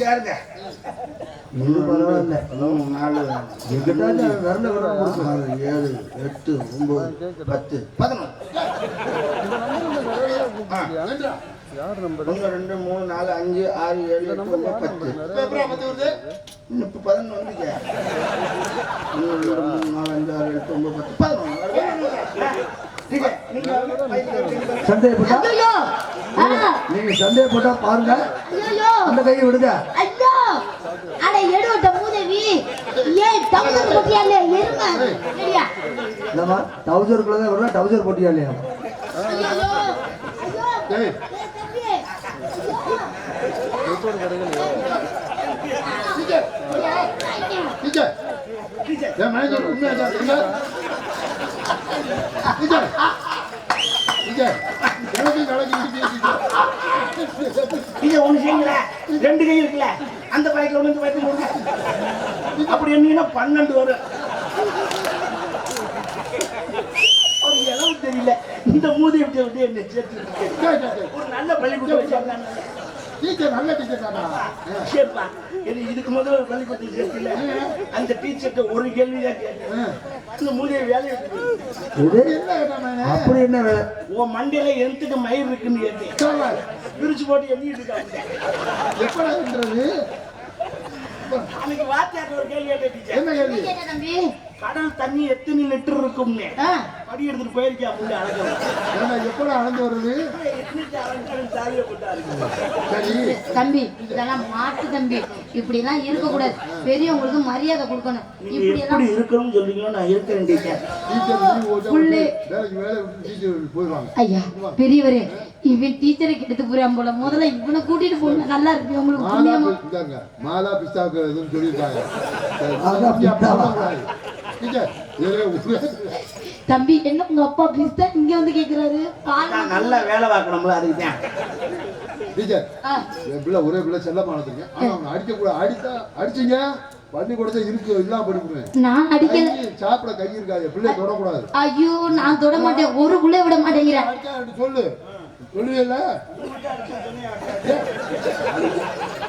யாருங்க இது பரவாயில்ல ஹலோ நாலு எங்கிட்ட விரல விட ஏழு எட்டு ஒன்பது பத்து பதினொன்று ஒன்று ரெண்டு மூணு நாலு அஞ்சு ஆறு ஏழு எட்டு ஒன்பது பத்து. இப்போ பதினொன்று ஒன்று ரெண்டு மூணு நாலு அஞ்சு ஆறு எட்டு ஒன்பது பத்து பதினொன்று சந்தேகப்பட்டா? நீங்க சந்தேகப்பட்டா பாருங்க. அந்த கையை விடுங்க. டவுசர் குள்ள வரணும் டவுசர் போட்டியா இல்லையா? உண்மையா டீச்சர் டீச்சர் எனக்கு நடக்குது செய்யுங்களே ரெண்டு கை இருக்குல்ல அந்த பாக்கெட்ல ஒண்ணு இந்த பாக்கெட்ல ஒண்ணு அப்படி என்னீங்கன்னா பன்னெண்டு வரும் ஒரு இளவு தெரியல இந்த மூதி விட்டு விட்டு என்ன சேர்த்து ஒரு நல்ல பள்ளிக்கூடம் வச்சாங்க டீச்சர் நல்ல டீச்சர் தானா சரிப்பா இது இதுக்கு முதல்ல ஒரு பள்ளிக்கூடத்தில் சேர்த்துல அந்த டீச்சர்கிட்ட ஒரு கேள்வி தான் கேட்டேன் அப்படி என்ன உன் மண்டையில எந்தத்துக்கு மயிர் இருக்குன்னு கேட்டேன். சொல்ல பிரிச்சு போட்டு எண்ணிட்டு இருக்காங்க எப்படான்றது அன்னைக்கு வாத்தியார் ஒரு கேள்வி கேட்டேன் என்ன கேள்வி? கடல் தண்ணி எத்தனை லிட்டர் இருக்கும்னு. ஆ, படி எடுத்துட்டு போயிருக்கா முன்னே அழகம் ஏன்னா எப்படா அளந்து வருது சரி. தம்பி இதெல்லாம் மாட்டு தம்பி. இப்படி எல்லாம் இருக்க கூடாது பெரியவங்களுக்கு மரியாதை கொடுக்கணும். இப்படி எல்லாம் இருக்கணும்னு சொல்றீங்களோ நான் இருக்கிறேன் டீச்சர் ஐயா பெரியவரே இவன் டீச்சரை கெடுத்து போறான் போல. முதல்ல இவனை கூட்டிட்டு போங்க. நல்லா இருக்கு. உங்களுக்கு மாலா பிஸ்தாக்கு சொல்லியிருக்காங்க. தம்பி என்ன உங்க அப்பா பிஸ்தா இங்க வந்து கேக்குறாரு? நான் நல்லா வேலை பார்க்கணும்ல அதுக்கு தான் டீச்சர் என் பிள்ளை ஒரே பிள்ளை செல்லமா வளர்த்துருங்க ஆனா அவங்க அடிக்க கூட அடித்தா அடிச்சீங்க. பண்ணி கொடுத்தா இருக்கு இல்லாம படிப்புவேன் நான் அடிக்கல சாப்பிட கை இருக்காது பிள்ளை தொடக்கூடாது. ஐயோ நான் தொட மாட்டேன். ஒரு புள்ள விட மாட்டேங்கிறேன் சொல்லு. சொல்லுவீல்ல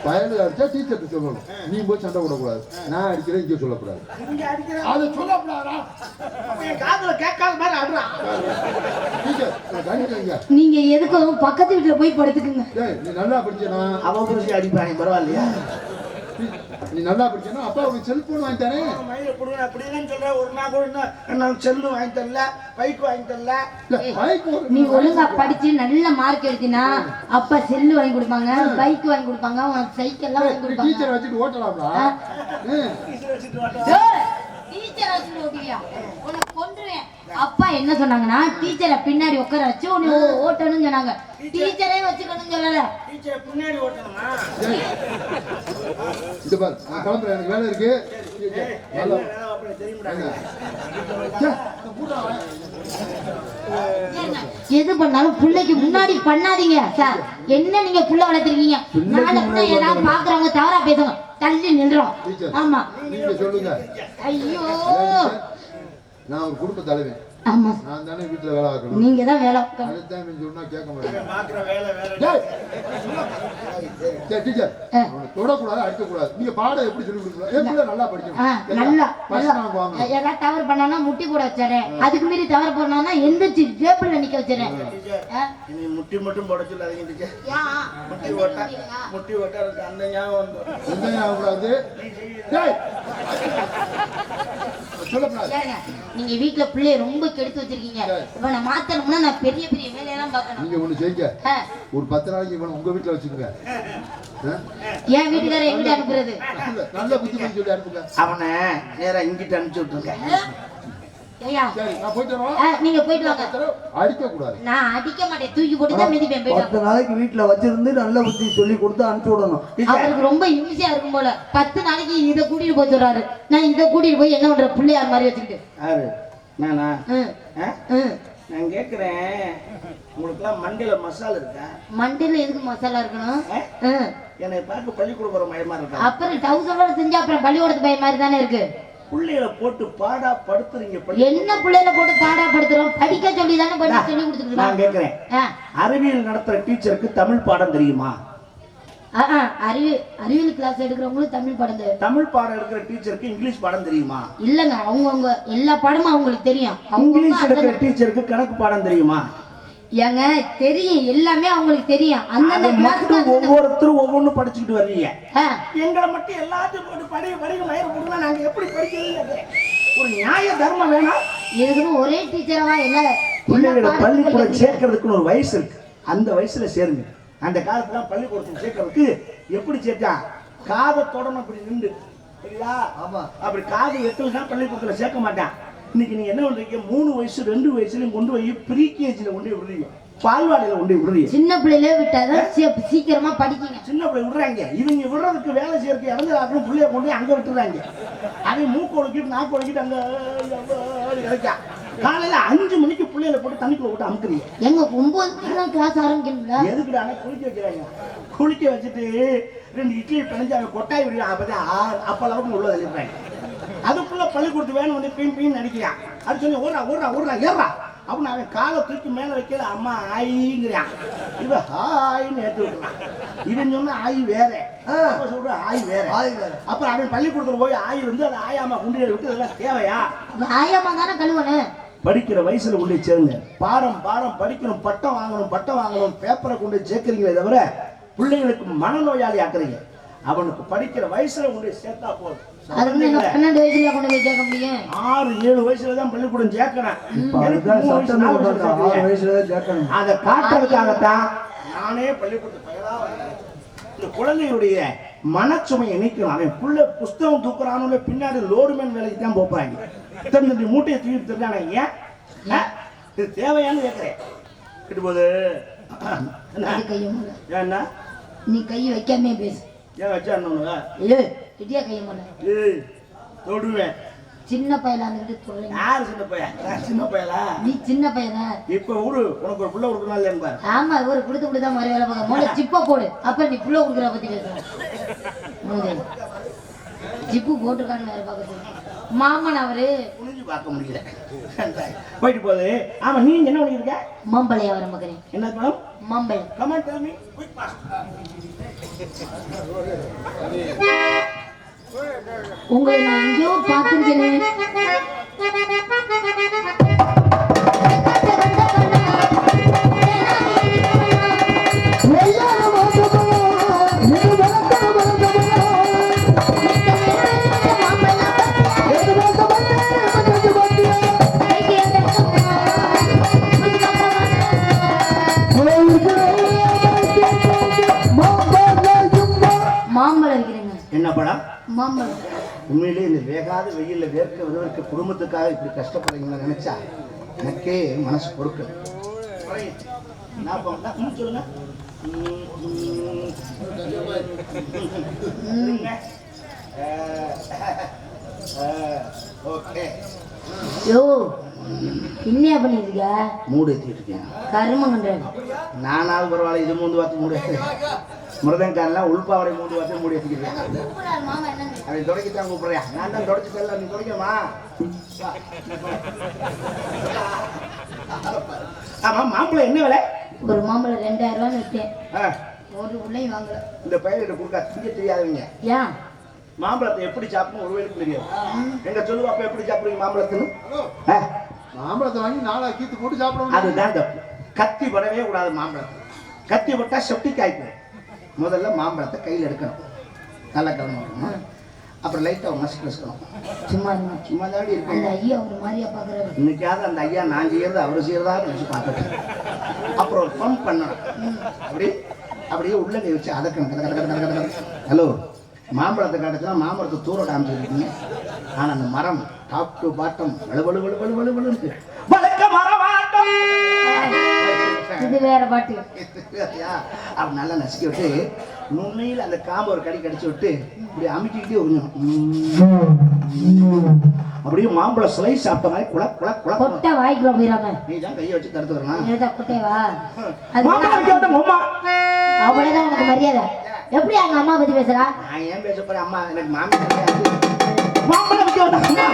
பயனுக்கு அடிச்சா டீச்சர்கிட்ட சொல்லணும். நீ போய் சண்டை போடக்கூடாது. நான் அடிக்கிறேன் இங்கே சொல்லக்கூடாது. அதை சொல்லக்கூடாதா? அப்ப என் காதுல கேட்காத மாதிரி அடுறான் டீச்சர் நான் கண்டிப்பாங்க நீங்க எதுக்கும் பக்கத்து வீட்டுல போய் படுத்துக்குங்க. நீ நல்லா படிச்சனா? அவன் அடிப்பானே பரவாயில்லையா? நீ நல்லா படிச்சனா அப்பா உனக்கு செல்போன் வாங்கி தரேன். மயில கொடுங்க அப்படிதான் சொல்றேன் ஒரு நாள் கூட நான் செல்லு வாங்கி தரல. பைக் வாங்கி தரல. பைக் நீ ஒழுங்கா படிச்சு நல்ல மார்க் எடுத்தினா அப்பா செல்லு வாங்கி கொடுப்பாங்க பைக் வாங்கி கொடுப்பாங்க உனக்கு சைக்கிள் எல்லாம் வாங்கி கொடுப்பாங்க. டீச்சரை வச்சுட்டு ஓட்டலாம்டா. டீச்சர் வச்சுட்டு ஓட்டுவியா? உன்னை கொன்றுவேன். அப்பா என்ன சொன்னாங்கன்னா டீச்சரை பின்னாடி உட்கார வச்சு உன்னை ஓட்டணும்னு சொன்னாங்க. டீச்சரே வச்சுக்கணும்னு சொல்லல. டீச்சர் பின்னாடி ஓட்டணுமா? இது பாரு நான் கிளம்புறேன். எனக்கு வேலை இருக்கு. நல்லா எது பண்ணாலும் பிள்ளைக்கு முன்னாடி பண்ணாதீங்க சார். என்ன நீங்க புள்ள வளர்த்துருக்கீங்க? நாளை பிள்ளை ஏதாவது பாக்குறவங்க தவறா பேசுவாங்க தள்ளி நின்றோம். ஆமா. நீங்க சொல்லுங்க. ஐயோ. நான் ஒரு குடும்ப தலைவன். ஆமா. நான் தானே வீட்டுல வேலை பார்க்கணும். நீங்க தான் வேலை. அதுதான் சொன்னா கேட்க மாட்டேன். பாக்குற வேலை வேற. டேய். சரி, டீச்சர். அவனை தொடக்கூடாது அடிக்கக்கூடாது. நீங்க பாடம் எப்படி சொல்லி கொடுக்கலாம் பிள்ளை நல்லா படிக்கணும்? நல்லா நல்லா. ஏதாவது தவறு பண்ணானா முட்டி கூட வச்சிடறேன். அதுக்கு மீறி தவறு பண்ணானா எந்திரிச்சு டேபிள்ல நிக்க? இனி முட்டி மட்டும் போட சொல்லாதீங்க டீச்சர்? முட்டி ஓட்டா முட்டி ஓட்டா அந்த ஞாபகம் வந்து டேய்! ஏங்க, நீங்க வீட்ல பிள்ளைய ரொம்ப கெடுத்து வச்சிருக்கீங்க. நான் மாத்தணும்னா நான் பெரிய பெரிய வேலையெல்லாம் பார்க்கணும். நீங்க ஒண்ணு செய்யுங்க ஒரு பத்து நாளைக்கு இவனை உங்க வீட்டுல வச்சுக்கோங்க? என் வீட்டுக்காரர் எங்கிட்ட அனுப்புறது? நல்ல- புத்திமதி சொல்லி அனுப்புங்க. அவனை நேரா இங்கிட்டு அனுப்பிச்சு விட்டுருங்க. நீங்க போயிட்டு வாங்க. அடிக்க கூடாது நான் அடிக்க மாட்டேன். தூக்கி போட்டு தான் மிதிப்பேன். பத்து நாளைக்கு வீட்டுல வச்சிருந்து நல்ல புத்தி சொல்லி கொடுத்து அனுப்பிச்சு விடணும். அவருக்கு ரொம்ப ஈஸியா இருக்கும் போல. பத்து நாளைக்கு இதை கூட்டிட்டு போய் சொல்றாரு. நான் இதை கூட்டிட்டு போய் என்ன பண்ற பிள்ளையார் மாதிரி வச்சுக்கிட்டு. நானா. நான் கேட்குறேன் உங்களுக்குலாம் மண்டையில் மசால் இருக்கா? மண்டையில எதுக்கு மசாலா இருக்கணும். என்னை பார்க்க பள்ளிக்கூட போகிற மயமா இருக்கா? அப்புறம் டவுசரோட செஞ்சா அப்புறம் பள்ளிக்கூடத்து பையன் மாதிரி தானே இருக்கு. பிள்ளைகளை போட்டு பாடா படுத்துறீங்க என்ன பிள்ளைல போட்டு பாடாப்படுத்துறோம் படிக்க சொல்லி தானே சொல்லி கொடுத்துட்டு நான் கேட்குறேன் ஆ, அறிவியல் நடத்துகிற டீச்சருக்கு தமிழ் பாடம் தெரியுமா? ஆ, ஆ, அறிவு அறிவியல் கிளாஸ் எடுக்கிறவங்களும் தமிழ் பாடம் தமிழ் பாடம் எடுக்கிற டீச்சருக்கு இங்கிலீஷ் பாடம் தெரியுமா? இல்லங்க அவங்கவுங்க எல்லா பாடமும் அவங்களுக்கு தெரியும். இங்கிலீஷ் எடுக்கிற டீச்சருக்கு கணக்கு பாடம் தெரியுமா? ஏங்க தெரியும் எல்லாமே அவங்களுக்கு தெரியும். அந்தந்த மட்டும் ஒவ்வொருத்தரும் ஒவ்வொன்றும் படிச்சுக்கிட்டு வர்றீங்க. எங்களை மட்டும் எல்லாத்தையும் போட்டு படி படி மயிர போட்டுனா நாங்க எப்படி படிக்கிறது ஒரு நியாய தர்மம் வேணாம் இதுக்குன்னு ஒரே டீச்சரவா இல்ல பிள்ளைகளை பள்ளிக்கூடம். சேர்க்கறதுக்குன்னு ஒரு வயசு இருக்கு. அந்த வயசுல சேருங்க. அந்த காலத்துல பள்ளிக்கூடத்துக்கு சேர்க்கறதுக்கு எப்படி சேர்த்தான் காதை தொடணும் அப்படி நின்று சரியா ஆமா. அப்படி காது தான் பள்ளிக்கூடத்துல சேர்க்க மாட்டான் இன்னைக்கு நீங்க என்ன பண்றீங்க மூணு வயசு ரெண்டு வயசுலயும் கொண்டு போய் ப்ரீ கேஜில கொண்டு போய் விடுறீங்க பால்வாடியில கொண்டு போய் விடுறீங்க சின்ன பிள்ளையிலே விட்டாதான் சீ- சீக்கிரமா படிக்குங்க சின்ன பிள்ளை விடுறாங்க இவங்க விடுறதுக்கு வேலை செய்யறதுக்கு இறந்துடாக்கும் பிள்ளைய கொண்டு போய் அங்க விட்டுறாங்க அவன் மூக்கு ஒழுக்கிட்டு நாக்கு ஒழுக்கிட்டு அங்க கிடைக்கா காலையில அஞ்சு மணிக்கு பிள்ளைகளை போட்டு தண்ணிக்குள்ள விட்டு அமுக்குறீங்க. எங்க ஒன்பதுக்கு தான் கிளாஸ் ஆரம்பிக்கணும்ல? எதுக்குடா குளிக்க வைக்கிறாங்க? குளிக்க வச்சுட்டு ரெண்டு இட்லி பிணைஞ்சு அவன் கொட்டாய் விடுவான் அப்பதான் அப்ப அளவுக்கு உள்ள தள்ளிடுறாங்க. அதுக்குள்ள பள்ளிக்கூடத்து வேணும் வந்து பீன் பீன் நடிக்கிறான் அது சொல்லி ஓடுறா ஓடுறா ஓடுறா ஏறா அப்படின்னு அவன் காலை தூக்கி மேல வைக்கல அம்மா ஆயிங்கிறான். இவன் ஹாய்னு ஏற்றி விட்டுறான். இவன் சொன்ன ஆய் வேற. சொல்ற ஆய் வேற. ஆய் வேற. அப்புறம் அவன் பள்ளிக்கூடத்துல போய் ஆய் வந்து அதை ஆயாம குண்டியை விட்டு இதெல்லாம் தேவையா? நியாயமா தானே கழுவணும்? படிக்கிற வயசுல போய் சேருங்க. பாடம் பாடம் படிக்கணும் பட்டம் வாங்கணும் பட்டம் வாங்கணும் பேப்பரை கொண்டு சேர்க்கறீங்களே தவிர பிள்ளைங்களுக்கு மனநோயாளி ஆக்குறீங்க. அவனுக்கு படிக்கிற வயசுல கொண்டு போய் சேர்த்தா போதும். ஆறு ஏழு வயசுல தான் பள்ளிக்கூடம் சேர்க்கிறேன். அதை காட்டுறதுக்காகத்தான் நானே பள்ளிக்கூடத்து பையனா. இந்த குழந்தையுடைய மனச்சுமையை நீக்கணும் அவன் புள்ள புஸ்தகம் தூக்குறானு பின்னாடி லோடுமேன் வேலைக்கு தான் போப்பாங்க. இத்தனை தண்டி மூட்டையை தூக்கி தெரிஞ்சானே ஏன்? ஆ? இது தேவையான்னு கேட்கிறேன் கிட்டு போது. ஏன்னா நீ கையை வைக்காமே பேசு. ஏன் வச்சா என்ன ஏய் இடியா கையை முல்ல ஏய் தொடுவேன். சின்ன பையலா இருந்துட்டு சொல்றீங்க யாரு சின்ன பையன்? நான் சின்ன பையலா? நீ சின்ன பையனா? இப்ப விடு உனக்கு ஒரு புள்ள கொடுக்கணும் பாரு ஆமா இவரு கொடுத்து கொடுத்தா மாதிரி வேலை பார்க்க. மூளை சிப்பா போடு. அப்ப நீ புள்ள கொடுக்குற பத்தி பேசுற மூதேவி. ஜிப்பு போட்டுருக்கான்னு வேற பார்க்க சொல்லு. மாமன் அவரு. குனிஞ்சு பார்க்க முடியல. போயிட்டு போகுது. ஆமா நீ என்ன பண்ணிருக்க மாம்பழையா வர மகனே என்ன படம்? மாம்பழம் கமெண்ட் fast. உங்களை நான் எங்கேயோ பார்த்துருக்கேனே. கஷ்டப்படுறீங்களா நினைச்சா எனக்கே மனசு பொறுக்க சொல்லுங்க. ஓகே. யோ என்னையா பண்ணிருக்க மூடு ஏற்றிட்டு இருக்கேன். கருமங்கன்றாரு நானாவது பரவாயில்ல இது மூந்து பார்த்து மூடு மிருதங்காரெல்லாம் உள்பாவடை மூந்து பார்த்து மூடி ஏற்றிக்கிறேன் அதை தொடக்கித்தான் கூப்பிடுறியா நான் தான் தொடச்சு தரல நீ தொடக்கமா ஆமா மாப்பிள்ளை என்ன விலை? ஒரு மாம்பழம் ரெண்டாயிரம் ரூபான்னு விட்டேன் ஒரு உள்ளையும் வாங்கல. இந்த பயிரிட கொடுக்கா திங்க தெரியாதவங்க. ஏன்? மாம்பழத்தை எப்படி சாப்பிடணும் ஒரு வேலைக்கு தெரியாது எங்க சொல்லுவா அப்ப எப்படி சாப்பிடுவீங்க மாம்பழத்துன்னு? மாம்பழத்தை வாங்கி நாளா கீத்து போட்டு சாப்பிடணும். அதுதான் தப்பு. கத்தி படவே கூடாது மாம்பழத்தை. கத்தி பட்டா செப்டிக் ஆயிக்கும் முதல்ல மாம்பழத்தை கையில் எடுக்கணும். நல்லா கிளம்ப வைக்கணும் அப்புறம் லைட்டாக மசிக்க வச்சுக்கணும். சும்மா சும்மா தாண்டி அந்த இருக்கும் ஐயா ஒரு மாதிரியா பாக்குறாரு. இன்னைக்காவது அந்த ஐயா நான் செய்யறது அவர் செய்யறதா நினைச்சு பார்த்துட்டேன். அப்புறம் ஒரு பம்ப் பண்ணணும். அப்படி அப்படியே உள்ள கை வச்சு அதக்கணும். கத கத ஹலோ மாம்பழத்தை காட்டுச்சுன்னா மாம்பழத்தை தூர காமிச்சிருக்கீங்க ஆனா அந்த மரம் டாப் டு பாட்டம் வலு வலு வலு வலு வலு இருக்கு. வளர்க்க மரவாட்டம்! இது வேற பாட்டு. அவர் நல்லா நசுக்கி விட்டு நுண்மையில் அந்த காம்பை ஒரு கடி கடிச்சு விட்டு இப்படி அமுக்கிக்கிட்டே கொஞ்சம் அப்படியே மாம்பழம் ஸ்லைஸ் சாப்பிட்ட மாதிரி குள குள குள கொட்டை வாய்க்குள்ள போயிடாம நீ தான் கையை வச்சு தடுத்து வரணும் எழுதா கொட்டை வா அது மாம்பழம் வைக்க வந்த அம்மா. அவ்வளவுதான் உனக்கு மரியாதை. எப்படி அங்க அம்மா பத்தி பேசுறா? நான் ஏன் பேச போறேன்? அம்மா எனக்கு மாமி கிடையாது மாம்பழம் வைக்க வந்த அம்மா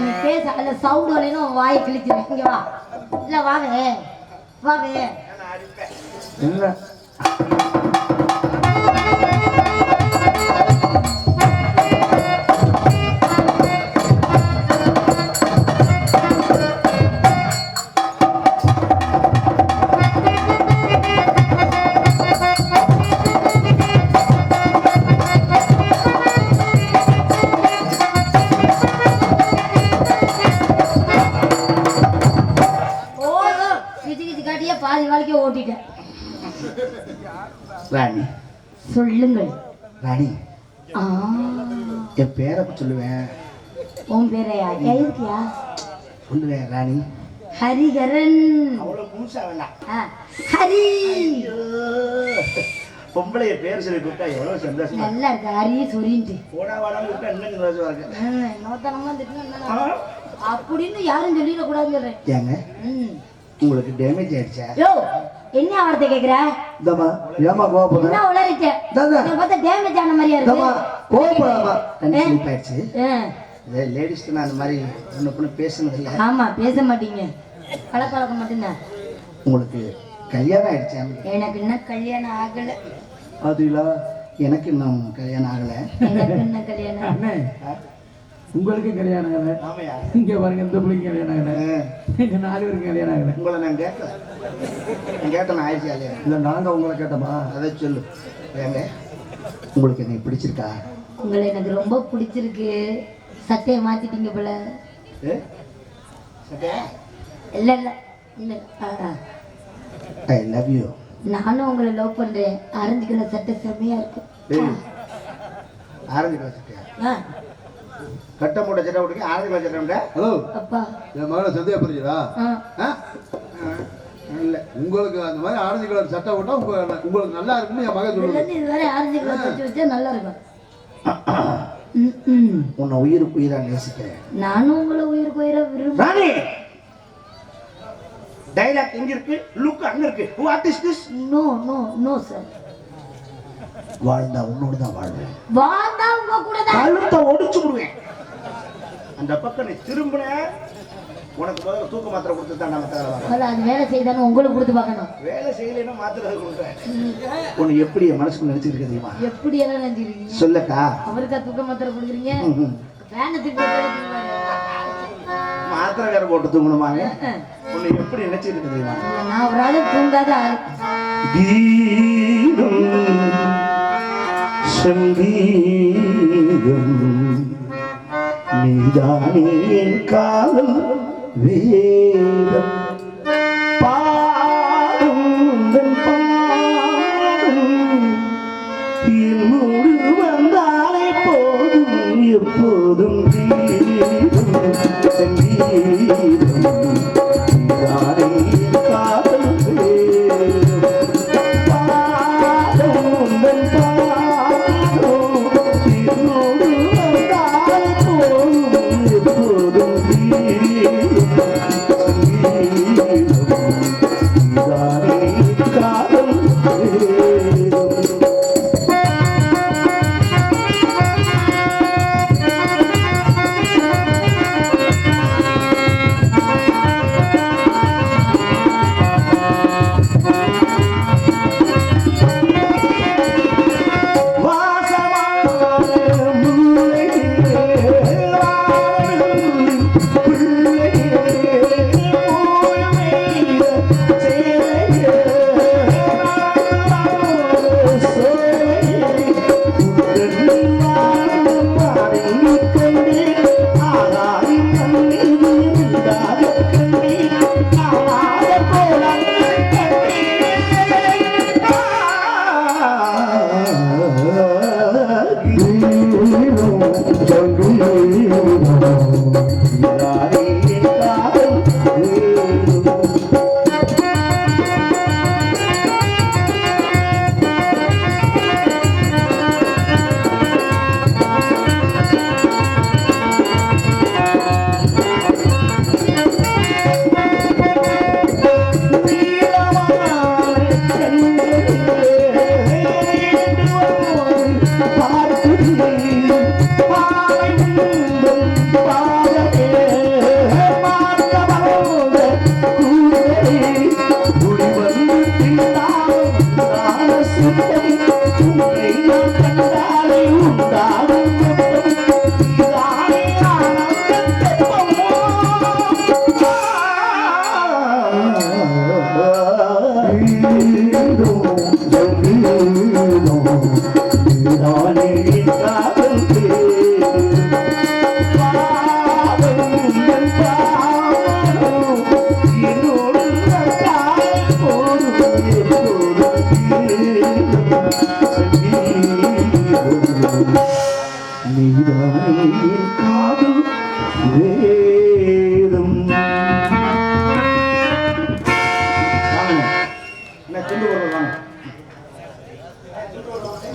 நீ பேச அல்ல சவுண்ட் வரலைன்னு உன் வாயை கிழிச்சிரு. இங்க வா. இல்ல வாங்க. வாங்க. என்ன? சொல்லுவேன் உன் பேரையா எழுதியா சொல்லுவேன் ராணி. ஹரிகரன் அவ்வளோ முழுசா வேண்டாம் ஹரி. பொம்பளைய பேர் சொல்லி கூப்பிட்டா எவ்வளோ சந்தோஷமா நல்லா இருக்கு ஹரி சொரின்ட்டு போடா வாடான்னு கூப்பிட்டா இன்னும் சந்தோஷமா இருக்கு. என்ன ஆ? அப்படின்னு யாரும் சொல்லிடக்கூடாதுன்னு சொல்றேன். ஏங்க? ம். உங்களுக்கு டேமேஜ் ஆயிடுச்சா? யோ என்ன வார்த்தை கேக்குற? இந்தம்மா ஏமா கோவப்படுற? என்ன உளறிட்ட? தாதா. என்னை பார்த்தா டேமேஜ் ஆன இந்தம்மா இருக்கு கோவப்படாமா கண்ணு ஸ்லிப் ஆயிடுச்சு இதே லேடிஸ் நான் அந்த மாதிரி ஒன்று பொண்ணு பேசுனது இல்லை. ஆமா பேச மாட்டீங்க. பழக்க மட்டும்தான். உங்களுக்கு கல்யாணம் ஆயிடுச்சா? எனக்கு இன்னும் கல்யாணம் ஆகல. அது இல்ல எனக்கு இன்னும் கல்யாணம் ஆகலை. எனக்கு இன்னும் கல்யாணம் உங்களுக்கு கல்யாணம் ஆகல. ஆமையா? இங்க பாருங்க இந்த பிள்ளைங்க கல்யாணம் ஆகல. எங்க நாலு பேருக்கு கல்யாணம் ஆகல. உங்களை நான் கேட்கல. நான் கேட்டேன் ஆயிடுச்சா இல்லையா இல்ல நாங்க உங்களை கேட்டோமா அதை சொல்லு. ஏங்க உங்களுக்கு என்னை பிடிச்சிருக்கா? உங்களை எனக்கு ரொம்ப பிடிச்சிருக்கு. சட்டையை மாத்திட்டீங்க போல. இல்ல இல்ல. இல்ல. ஐ லவ் யூ நானும் உங்களை லவ் பண்றேன். ஆரஞ்சு கலர் சட்டை செம்மையா இருக்கு. Orange colour சட்டையா? ஆ, கட்ட மூட்டை சட்டை போட்டுக்க ஆரஞ்சு கலர் சட்டை? ஹலோ அப்பா. என் மகளை சந்தேகப்படுறீங்களா இல்லை. உங்களுக்கு அந்த மாதிரி ஆரஞ்சு கலர் சட்டை போட்டா உங்க உங்களுக்கு நல்லா இருக்கும்னு என் மகன் இது வரை ஆரஞ்சு கலர் சட்டை வச்சா நல்லா இருக்கும். உன்னை உயிருக்கு உயிரா நேசிக்கிறேன். நானும் உங்களை உயிருக்கு உயிரை விரும்ப ராணி! டைலாக் எங்க இருக்கு? லுக் அங்க இருக்கு. What is this no no no sir வாழ்ந்தா உன்னோடு தான் வாழ்வேன். வாழ்ந்தா உங்க கூட தான் கழுத்தை ஒடிச்சு விடுவேன். அந்த பக்கம் நீ திரும்பின உனக்கு முதல்ல தூக்க மாத்திரை கொடுத்து தான் முதல்ல அது வேலை செய்தானு உங்களுக்கு கொடுத்து பார்க்கணும். வேலை செய்யலைன்னா மாத்திரை கொடுக்குறேன் உன்னை எப்படி என் மனசுக்கு நினைச்சிருக்க தெரியுமா? எப்படி எல்லாம் நினைச்சிருக்கீங்க? சொல்லக்கா. அவருக்கா தூக்க மாத்திரை கொடுக்குறீங்க? ம்ஹும். வேனை தூக்கி போட்டு மாத்திரை வேற போட்டு தூங்கணுமாங்க உன்னை எப்படி நினைச்சிருக்க தெரியுமா? நான் ஒரு ஆளு தூங்காத ஆளு. கீதம் சங்கீதம் നിജാനീ കാലം വേദം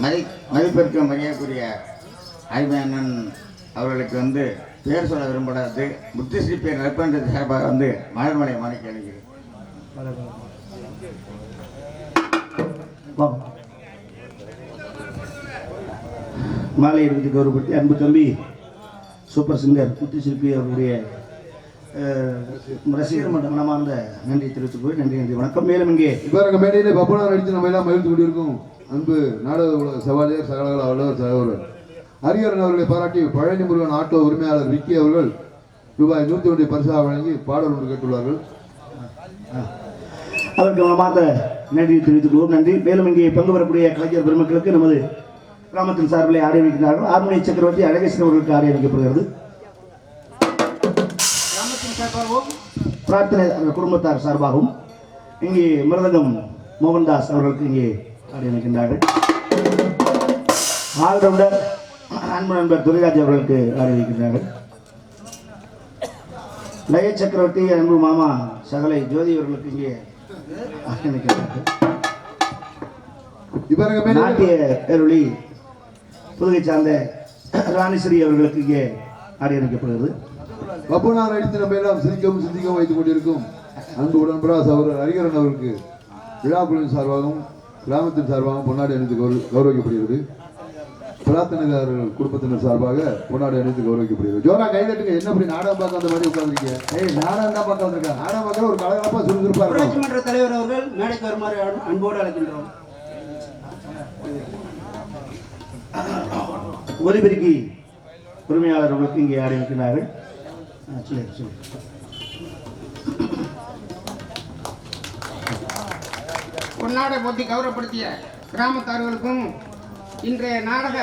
மதி மதிப்பிற்கு மரியாதைக்குரிய அருமையண்ணன் அவர்களுக்கு வந்து பேர் சொல்ல விரும்புகிறது முத்துஸ்ரீ பேர் நற்பண்றது சார்பாக வந்து மலர்மலை மனைக்கு அளிக்கிறேன். மாலை எடுத்து கௌரவப்படுத்தி அன்பு தம்பி சூப்பர் சிங்கர் முத்து சிற்பி அவருடைய ரசிகர் மன்ற மனமார்ந்த நன்றி தெரிவித்துக் கொள். நன்றி நன்றி. வணக்கம். மேலும் இங்கே எங்கள் மேடையிலே பப்பனார் அடித்து நம்ம எல்லாம் மகிழ்ந்து கொண்டிருக்கும் அன்பு நாடக உலக சவாலியர் சகலகல வல்லவர் சகோதரர் ஹரிஹரன் அவர்களை பாராட்டி பழனி முருகன் ஆட்டோ உரிமையாளர் விக்கி அவர்கள் ரூபாய் நூற்றி ஒன்றை பரிசாக வழங்கி பாடல் ஒன்று கேட்டுள்ளார்கள். அதற்கு மனமார்ந்த நன்றி தெரிவித்துக் கொள்வோம். நன்றி. மேலும் இங்கே பங்கு பெறக்கூடிய கலைஞர் பெருமக்களுக்கு நமது கிராமத்தின் சார்பிலே ஆடி வைக்கிறார்கள் ஆர்மணி சக்கரவர்த்தி அழகேசன் அவர்களுக்கு ஆடி வைக்கப்படுகிறது சார்பாகவும் பிரார்த்தனை அந்த குடும்பத்தார் சார்பாகவும் இங்கே மிருதங்கம் மோகன்தாஸ் அவர்களுக்கு இங்கே ஆடி வைக்கின்றார்கள் ஆல்ரவுண்டர் அன்பு நண்பர் துரைராஜ் அவர்களுக்கு ஆடி வைக்கின்றார்கள் லய சக்கரவர்த்தி அன்பு மாமா சகலை ஜோதி அவர்களுக்கு இங்கே ஆடி நாட்டிய பேரொழி புதுகை சார்ந்த ராணிஸ்ரீ அவர்களுக்கு இங்கே ஆடி அணைக்கப்படுகிறது பப்புனார் அடித்து நம்ம எல்லாம் சிரிக்கவும் சிந்திக்கவும் வைத்துக் கொண்டிருக்கும் அன்பு உடன்பராஸ் அவர் ஹரிகரன் அவருக்கு விழாக்குழுவின் சார்பாகவும் கிராமத்தின் சார்பாகவும் பொன்னாடி அணிந்து கௌரவ கௌரவிக்கப்படுகிறது. பிரார்த்தனைதாரர்கள் குடும்பத்தினர் சார்பாக பொன்னாடி அணிந்து கௌரவிக்கப்படுகிறது. ஜோரா கைதட்டுங்க என்ன அப்படி நாடகம் பார்க்க அந்த மாதிரி உட்காந்துருக்கீங்க ஏய் நாடகம் தான் பார்க்க வந்திருக்கேன் நாடகம் பார்க்க ஒரு கலகலப்பா சுறுசுறுப்பா இருக்கும். மன்ற தலைவர் அவர்கள் மேடைக்கு வருமாறு அன்போடு அழைக்கின்றோம். ஒலிபெருக்கி உரிமையாளர் அவர்களுக்கு இங்கே ஆடி சரி சரி பொன்னாடை போட்டி கௌரவப்படுத்திய கிராமத்தார்களுக்கும் இன்றைய நாடக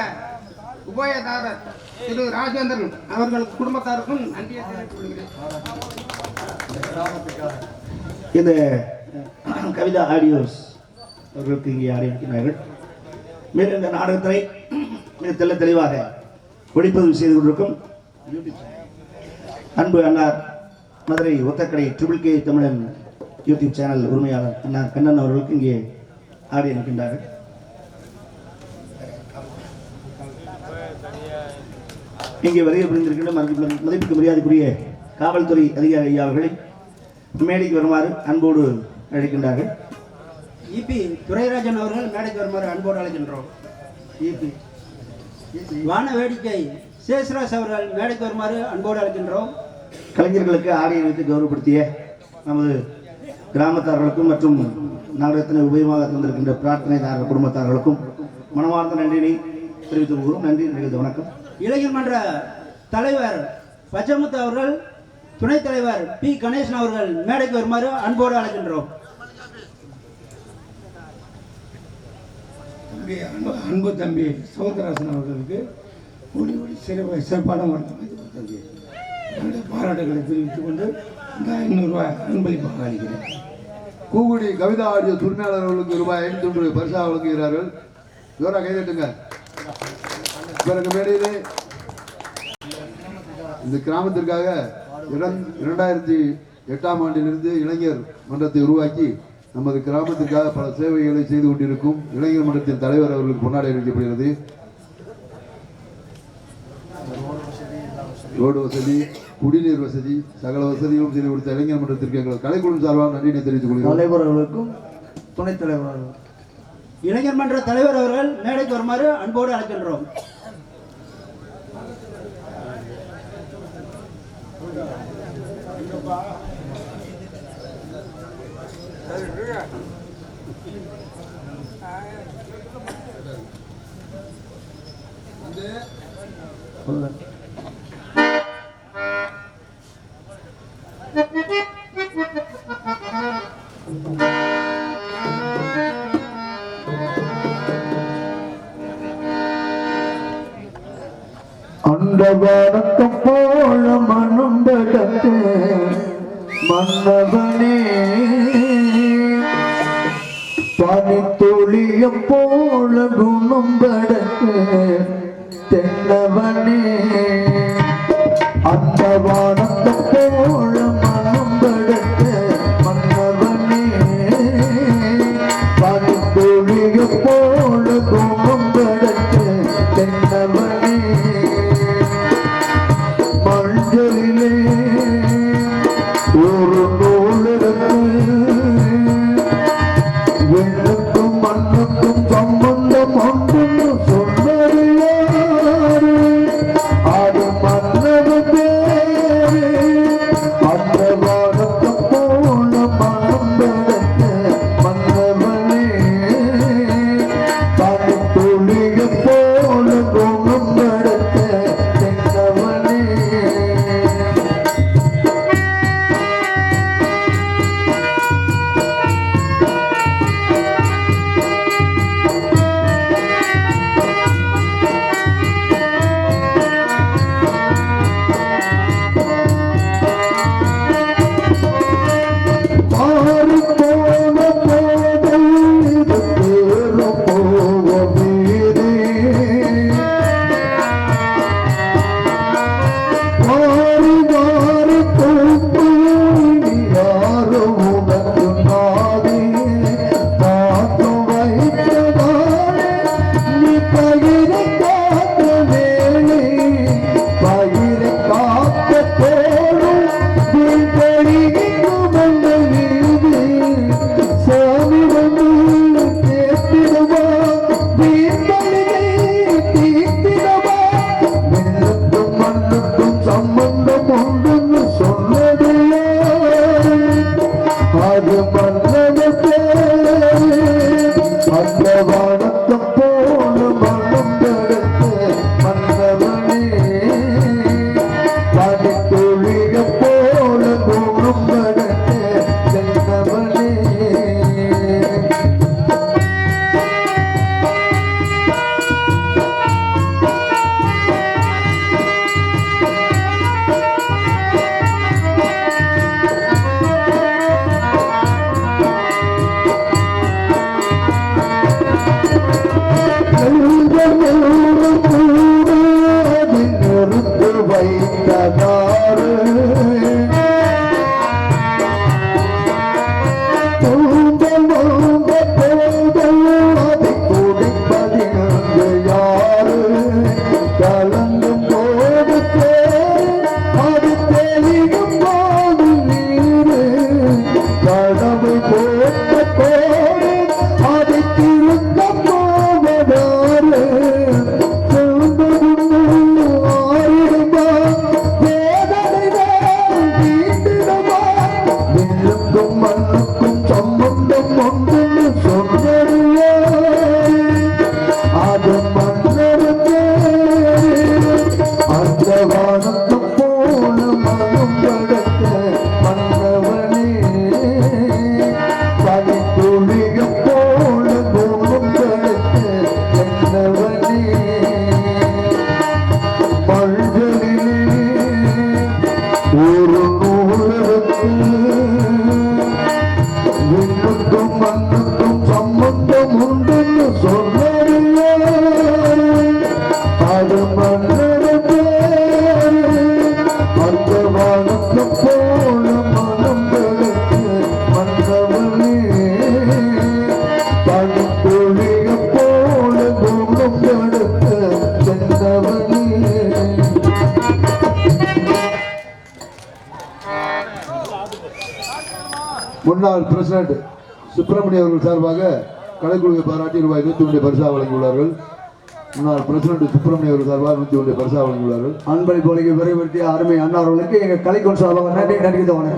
உபயதாரர் திரு ராஜேந்திரன் அவர்கள் குடும்பத்தாருக்கும் நன்றியை தெரிவித்துக் இந்த கவிதா ஆடியோஸ் அவர்களுக்கு இங்கே ஆடி வைக்கிறார்கள் மேலும் இந்த நாடகத்தை மிக தெள்ள தெளிவாக ஒளிப்பதிவு செய்து கொண்டிருக்கும் அன்பு அண்ணார் Madurai Othakadai triple K Tamizhan YouTube channel உரிமையாளர் அண்ணார் கண்ணன் அவர்களுக்கு இங்கே ஆடி இருக்கின்றார்கள் இங்கே வருகை புரிந்திருக்கின்ற மதிப்பு- மதிப்புக்கு மரியாதைக்குரிய காவல்துறை அதிகாரி ஐயா அவர்களை மேடைக்கு வருமாறு அன்போடு அழைக்கின்றார்கள். இபி துரைராஜன் அவர்கள் மேடைக்கு வருமாறு அன்போடு அழைக்கின்றோம். இபி வான வேடிக்கை. சேஸ்ராஜ் அவர்கள் மேடைக்கு வருமாறு அன்போடு அழைக்கின்றோம். கலைஞர்களுக்கு ஆடை வைத்து கௌரவப்படுத்திய நமது கிராமத்தார்களுக்கும் மற்றும் நாடகத்தினை உபயமாக தந்திருக்கின்ற பிரார்த்தனைதாரர் குடும்பத்தார்களுக்கும் மனமார்ந்த நன்றியை தெரிவித்துக் கொள்கிறோம். நன்றி நிகழ்ந்த வணக்கம். இளைஞர் மன்ற தலைவர் பச்சமுத்து அவர்கள் துணைத் தலைவர் பி. கணேசன் அவர்கள் மேடைக்கு வருமாறு அன்போடு அழைக்கின்றோம். அன்பு தம்பி சௌந்தரராசன் அவர்களுக்கு ஓடி ஓடி சிறப்பு சிறப்பான மருத்துவம் என்னுடைய பாராட்டுகளை தெரிவித்துக் கொண்டு இந்த ஐநூறுரூவா அன்பளிப்பாக அளிக்கிறேன். கூகுடி கவிதா ஆடிய உரிமையாளர் அவர்களுக்கு ரூபாய் ஐநூத்தி ஒன்று பரிசாக வழங்குகிறார்கள். ஜோரா கைதட்டுங்க பிறகு மேடையிலே இந்த கிராமத்திற்காக இரண்டாயிரத்தி எட்டாம் ஆண்டிலிருந்து இளைஞர் மன்றத்தை உருவாக்கி நமது கிராமத்திற்காக பல சேவைகளை செய்து கொண்டிருக்கும் இளைஞர் மன்றத்தின் தலைவர் அவர்களுக்கு பொன்னாடை அளிக்கப்படுகிறது ரோடு வசதி குடிநீர் வசதி சகல வசதியும் செய்து கொடுத்த இளைஞர் மன்றத்திற்கு எங்கள் கலைக்குழு சார்பாக நன்றியினை தெரிவித்துக் கொள்கிறோம் தலைவர் அவர்களுக்கும் துணைத் தலைவர் இளைஞர் மன்ற தலைவர் அவர்கள் மேடைக்கு வருமாறு அன்போடு அழைக்கின்றோம் Hold on. வணக்கம் போல மனம் மன்னவ ಭಗವ பிரசிடண்ட் சுப்பிரமணிய அவர்கள் சார்பாக கலைக்குழுவை பாராட்டி ரூபாய் நூற்றி ஒன்றிய பரிசா வழங்கியுள்ளார்கள். முன்னாள் பிரசிடண்ட் சுப்பிரமணிய அவர்கள் சார்பாக நூற்றி ஒன்றிய பரிசா வழங்கியுள்ளார்கள். அன்பளை போலிக்கு விரைவுபடுத்திய அருமை அன்னார்களுக்கு எங்கள் கலைக்குழு சார்பாக நன்றி நன்றி தவணை